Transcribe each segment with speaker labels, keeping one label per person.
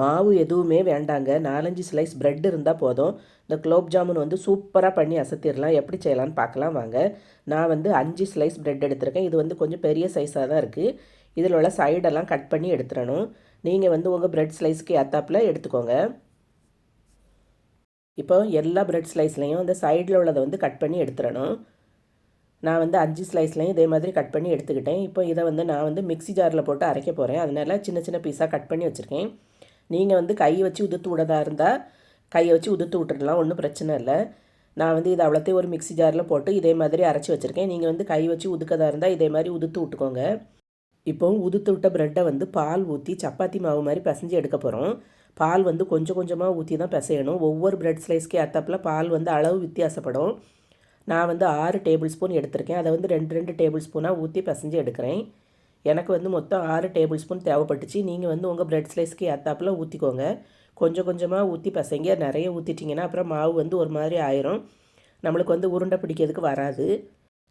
Speaker 1: மாவு எதுவுமே வேண்டாங்க. நாலஞ்சு ஸ்லைஸ் ப்ரெட் இருந்தால் போதும். இந்த குலோப் ஜாமுன் வந்து சூப்பராக பண்ணி அசத்திடலாம் எப்படி செய்யலான்னு பார்க்கலாம் வாங்க. நான் வந்து அஞ்சு ஸ்லைஸ் ப்ரெட் எடுத்திருக்கேன். இது வந்து கொஞ்சம் பெரிய சைஸாக தான் இருக்குது இதில் உள்ள சைடெல்லாம் கட் பண்ணி எடுத்துடணும். நீங்கள் வந்து உங்கள் ப்ரெட் ஸ்லைஸ்க்கு ஏத்தாப்பில் எடுத்துக்கோங்க. இப்போ எல்லா ப்ரெட் ஸ்லைஸ்லையும் இந்த சைடில் உள்ளதை வந்து கட் பண்ணி எடுத்துடணும். நான் வந்து அஞ்சு ஸ்லைஸ்லையும் இதே மாதிரி கட் பண்ணி எடுத்துக்கிட்டேன். இப்போ இதை வந்து நான் வந்து மிக்ஸி ஜாரில் போட்டு அரைக்க போகிறேன் அதனால் சின்ன சின்ன பீஸாக கட் பண்ணி வச்சுருக்கேன். நீங்கள் வந்து கை வச்சு உதுத்து விடதா இருந்தால் கையை வச்சு உதுத்து விட்டுடலாம் ஒன்றும் பிரச்சனை இல்லை. நான் வந்து இதை அவ்வளோத்தையும் ஒரு மிக்ஸி ஜாரில் போட்டு இதே மாதிரி அரைச்சி வச்சுருக்கேன். நீங்கள் வந்து கை வச்சு உதுக்கதாக இருந்தால் இதே மாதிரி உதுத்து விட்டுக்கோங்க. இப்போ உதுத்து விட்ட ப்ரெட்டை வந்து பால் ஊற்றி சப்பாத்தி மாவு மாதிரி பிசைஞ்சு எடுக்க போகிறோம் பால் வந்து கொஞ்சம் கொஞ்சமாக ஊற்றி தான் பிசையணும். ஒவ்வொரு ப்ரெட் ஸ்லைஸ்க்கு ஏற்றப்பில் பால் வந்து அளவு வித்தியாசப்படும். நான் வந்து ஆறு டேபிள் ஸ்பூன் எடுத்திருக்கேன். அதை வந்து ரெண்டு ரெண்டு டேபிள் ஸ்பூனாக ஊற்றி பிசைஞ்சு எடுக்கிறேன். எனக்கு வந்து மொத்தம் ஆறு டேபிள் ஸ்பூன் தேவைப்பட்டுச்சு. நீங்கள் வந்து உங்கள் ப்ரெட் ஸ்லைஸ்க்கு ஏற்றாப்பில் ஊற்றிக்கோங்க கொஞ்சம் கொஞ்சமாக ஊற்றி பசங்க நிறைய ஊற்றிட்டிங்கன்னா அப்புறம் மாவு வந்து ஒரு மாதிரி ஆயிரும். நம்மளுக்கு வந்து உருண்டை பிடிக்கிறதுக்கு வராது.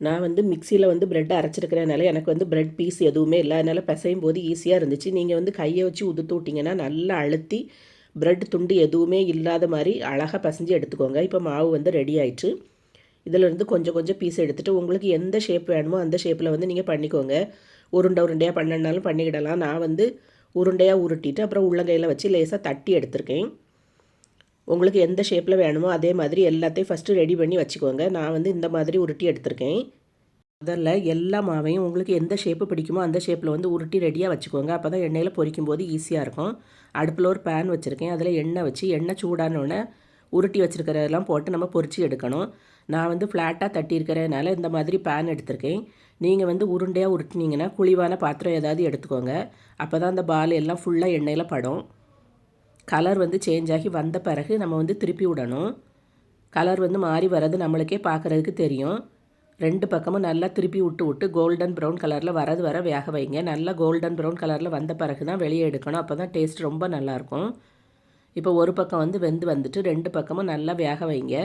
Speaker 1: நான் வந்து மிக்சியில் வந்து ப்ரெட் அரைச்சிருக்கிறனால எனக்கு வந்து ப்ரெட் பீஸ் எதுவுமே இல்லை. அதனால் பிசையும் போது ஈஸியாக இருந்துச்சு. நீங்கள் வந்து கையை வச்சு உதுத்து விட்டிங்கன்னா நல்லா அழுத்தி ப்ரெட் துண்டு எதுவுமே இல்லாத மாதிரி அழகாக பசைஞ்சு எடுத்துக்கோங்க. இப்போ மாவு வந்து ரெடி ஆயிடுச்சு. இதிலிருந்து கொஞ்சம் கொஞ்சம் பீஸ் எடுத்துகிட்டு உங்களுக்கு எந்த ஷேப் வேணுமோ அந்த ஷேப்பில் வந்து நீங்கள் பண்ணிக்கோங்க. உருண்டை உருண்டையாக பண்ணனாலும் பண்ணிக்கிடலாம். நான் வந்து உருண்டையாக உருட்டிட்டு அப்புறம் உள்ளங்கையில் வச்சு லேசாக தட்டி எடுத்திருக்கேன். உங்களுக்கு எந்த ஷேப்பில் வேணுமோ அதே மாதிரி எல்லாத்தையும் ஃபஸ்ட்டு ரெடி பண்ணி வச்சுக்கோங்க. நான் வந்து இந்த மாதிரி உருட்டி எடுத்திருக்கேன். முதல்ல எல்லா மாவையும் உங்களுக்கு எந்த ஷேப்பு பிடிக்குமோ அந்த ஷேப்பில் வந்து உருட்டி ரெடியாக வச்சுக்கோங்க. அப்போ தான் எண்ணெயில் பொரிக்கும் போது ஈஸியாக இருக்கும். அடுப்பில் ஒரு பேன் வச்சுருக்கேன். அதில் எண்ணெய் வச்சு எண்ணெய் சூடானோடனே உருட்டி வச்சுருக்கிறதெல்லாம் போட்டு நம்ம பொறிச்சு எடுக்கணும். நான் வந்து ஃப்ளாட்டாக தட்டியிருக்கிறதுனால இந்த மாதிரி பேன் எடுத்திருக்கேன். நீங்கள் வந்து உருண்டையாக உருட்டினீங்கன்னா குழிவான பாத்திரம் ஏதாவது எடுத்துக்கோங்க. அப்போ தான் அந்த பால் எல்லாம் ஃபுல்லாக எண்ணெயில் படும். கலர் வந்து சேஞ்ச் ஆகி வந்த பிறகு நம்ம வந்து திருப்பி விடணும். கலர் வந்து மாறி வர்றது நம்மளுக்கே பார்க்குறதுக்கு தெரியும். ரெண்டு பக்கமும் நல்லா திருப்பி விட்டு விட்டு கோல்டன் ப்ரௌன் கலரில் வரது வர வேக வைங்க. நல்லா கோல்டன் ப்ரௌன் கலரில் வந்த பிறகு தான் வெளியே எடுக்கணும். அப்போ தான் டேஸ்ட் ரொம்ப நல்லாயிருக்கும் இப்போ ஒரு பக்கம் வந்து வெந்து வந்துட்டு ரெண்டு பக்கமும் நல்லா வேக வைங்க.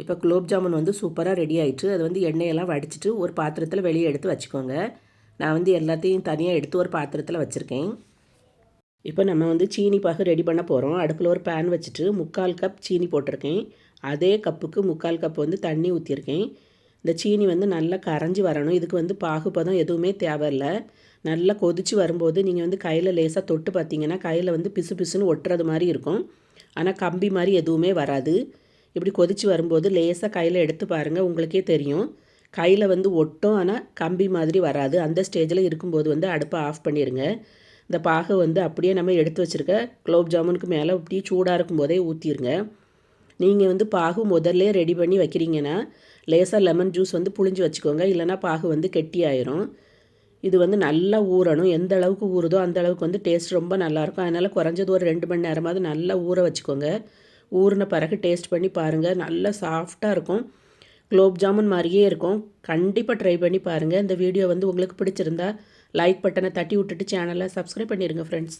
Speaker 1: இப்போ குலோப் ஜாமுன் வந்து சூப்பராக ரெடி ஆயிடுச்சு அது வந்து எண்ணெயெல்லாம் வடிச்சிட்டு ஒரு பாத்திரத்தில் வெளியே எடுத்து வச்சுக்கோங்க. நான் வந்து எல்லாத்தையும் தனியாக எடுத்து ஒரு பாத்திரத்தில் வச்சுருக்கேன். இப்போ நம்ம வந்து சீனி பாகு ரெடி பண்ண போகிறோம் அடுப்பில் ஒரு பேன் வச்சுட்டு முக்கால் கப் சீனி போட்டிருக்கேன். அதே கப்புக்கு முக்கால் கப் வந்து தண்ணி ஊற்றிருக்கேன் இந்த சீனி வந்து நல்லா கரைஞ்சி வரணும். இதுக்கு வந்து பாகுபதம் எதுவுமே தேவையில்ல. நல்லா கொதித்து வரும்போது நீங்கள் வந்து கையில் லேசாக தொட்டு பார்த்தீங்கன்னா கையில் வந்து பிசு பிசுன்னு ஒட்டுறது மாதிரி இருக்கும். ஆனால் கம்பி மாதிரி எதுவுமே வராது. இப்படி கொதித்து வரும்போது லேசாக கையில் எடுத்து பாருங்கள் உங்களுக்கே தெரியும். கையில் வந்து ஒட்டும் ஆனால் கம்பி மாதிரி வராது. அந்த ஸ்டேஜில் இருக்கும்போது வந்து அடுப்பை ஆஃப் பண்ணிடுங்க இந்த பாகை வந்து அப்படியே நம்ம எடுத்து வச்சுருக்க குலோப் ஜாமுனுக்கு மேலே அப்படியே சூடாக இருக்கும்போதே ஊற்றிடுங்க நீங்கள் வந்து பாகு முதல்ல ரெடி பண்ணி வைக்கிறீங்கன்னா லேசாக லெமன் ஜூஸ் வந்து புளிஞ்சு வச்சுக்கோங்க. இல்லைனா பாகு வந்து கெட்டியாயிரும். இது வந்து நல்லா ஊறணும். எந்த அளவுக்கு ஊறுதோ அந்த அளவுக்கு வந்து டேஸ்ட் ரொம்ப நல்லாயிருக்கும். அதனால் குறைஞ்சது ஒரு ரெண்டு மணி நேரமாவது நல்லா ஊற வச்சுக்கோங்க. ஊறின பிறகு டேஸ்ட் பண்ணி பாருங்கள் நல்லா சாஃப்டாக இருக்கும். குலோப் ஜாமுன் மாதிரியே இருக்கும். கண்டிப்பாக ட்ரை பண்ணி பாருங்கள் இந்த வீடியோ வந்து உங்களுக்கு பிடிச்சிருந்தா லைக் பட்டனை தட்டி விட்டுட்டு சேனலை சப்ஸ்கிரைப் பண்ணிடுங்க ஃப்ரெண்ட்ஸ்